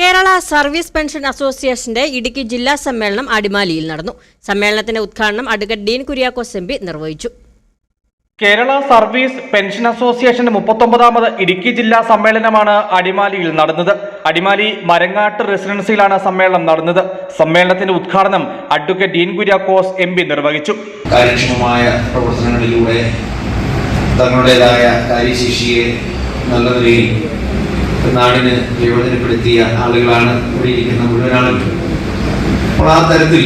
Kerala service pension അസോസിയേഷന്റെ ഇടുക്കി ജില്ലാ സമ്മേളനം അടിമാലിയിൽ നടന്നു. സമ്മേളനത്തിന്റെ ഉദ്ഘാടനം അഡ്വക്കേറ്റ് ഡീൻ കുര്യാക്കോസ് എംപി നിർവഹിച്ചു. കേരള സർവീസ് പെൻഷൻ അസോസിയേഷന്റെ മുപ്പത്തൊമ്പതാമത് ഇടുക്കി ജില്ലാ സമ്മേളനമാണ് അടിമാലിയിൽ നടന്നത്. അടിമാലി മരങ്ങാട്ട് റെസിഡൻസിയിലാണ് സമ്മേളനം നടന്നത്. സമ്മേളനത്തിന്റെ ഉദ്ഘാടനം advocate Dean Kuriakose M P നിർവഹിച്ചു. കാര്യക്ഷമമായ പ്രവർത്തനങ്ങളിലൂടെ തങ്ങളുടേതായ കാര്യശേഷിയെ നല്ല നിലയിൽ നാടിന് പ്രയോജനപ്പെടുത്തിയ ആളുകളാണ് ഇവിടെ ഇരിക്കുന്ന മുഴുവൻ അപ്പോൾ ആ തരത്തിൽ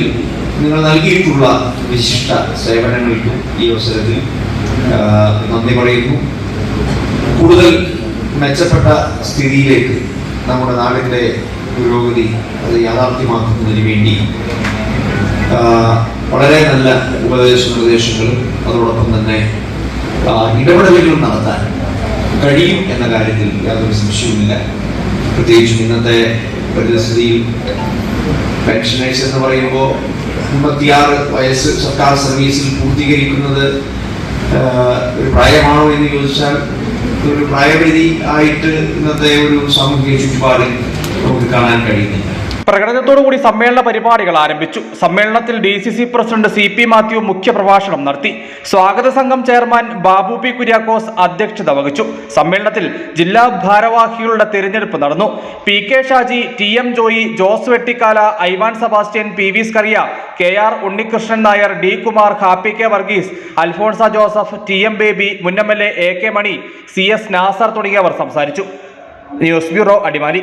നിങ്ങൾ നൽകിയിട്ടുള്ള വിശിഷ്ട സേവനങ്ങൾക്ക് ഈ അവസരത്തിൽ നന്ദി പറയുന്നു. കൂടുതൽ മെച്ചപ്പെട്ട സ്ഥിതിയിലേക്ക് നമ്മുടെ നാടിന്റെ പുരോഗതി അത് യാഥാർത്ഥ്യമാക്കുന്നതിന് വേണ്ടി വളരെ നല്ല ഉപദേശ നിർദ്ദേശങ്ങളും അതോടൊപ്പം തന്നെ ഇടപെടലുകൾ നടത്താൻ കഴിയും എന്ന കാര്യത്തിൽ യാതൊരു സംശയവുമില്ല. പ്രത്യേകിച്ചും ഇന്നത്തെ പരിസ്ഥിതിയിൽ പെൻഷനേഴ്സ് എന്ന് പറയുമ്പോൾ അമ്പത്തിയാറ് വയസ്സ് സർക്കാർ സർവീസിൽ പൂർത്തീകരിക്കുന്നത് ഒരു പ്രായമാണോ എന്ന് ചോദിച്ചാൽ ഒരു പ്രായപരിധി ആയിട്ട് ഇന്നത്തെ ഒരു സാമൂഹിക ചുറ്റുപാടിൽ നമുക്ക് കാണാൻ കഴിയുന്നില്ല. പ്രകടനത്തോടുകൂടി സമ്മേളന പരിപാടികൾ ആരംഭിച്ചു. സമ്മേളനത്തിൽ D C C president C P Mathew മുഖ്യപ്രഭാഷണം നടത്തി. സ്വാഗത സംഘം ചെയർമാൻ ബാബു പി കുര്യാക്കോസ് അധ്യക്ഷത വഹിച്ചു. സമ്മേളനത്തിൽ ജില്ലാ ഭാരവാഹികളുടെ തിരഞ്ഞെടുപ്പ് നടന്നു. P K Shaji T M Joy Jose Vettikkala Ivan Sebastian P V Scaria K R Unnikrishnan Nair D Kumar Happy K Varghese Alphonsa Joseph T M Baby മുൻ M L A K Mani C S Nasar തുടങ്ങിയവർ സംസാരിച്ചു. News bureau Adimali.